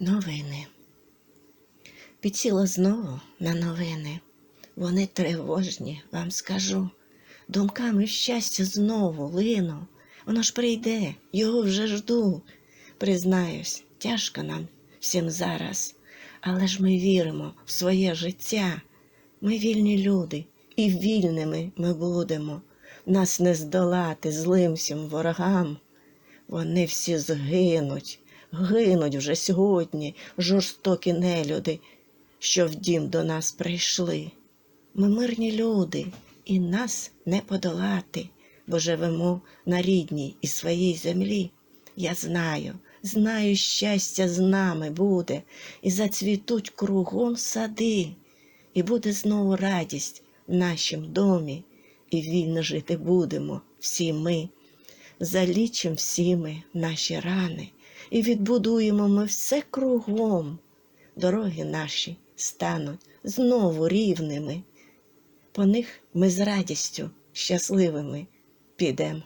Новини. Підсіла знову на новини. Вони тривожні, вам скажу. Думками щастя знову лину. Воно ж прийде, його вже жду. Признаюсь, тяжко нам всім зараз, але ж ми віримо в своє життя. Ми вільні люди, і вільними ми будемо. Нас не здолати злим всім ворогам. Вони всі згинуть, гинуть вже сьогодні жорстокі нелюди, що в дім до нас прийшли. Ми мирні люди, і нас не подолати, бо живемо на рідній і своїй землі. Я знаю, знаю, щастя з нами буде, і зацвітуть кругом сади, і буде знову радість в нашім домі, і вільно жити будемо всі ми залічим всі ми наші рани і відбудуємо ми все кругом. Дороги наші стануть знову рівними. По них ми з радістю щасливими підемо.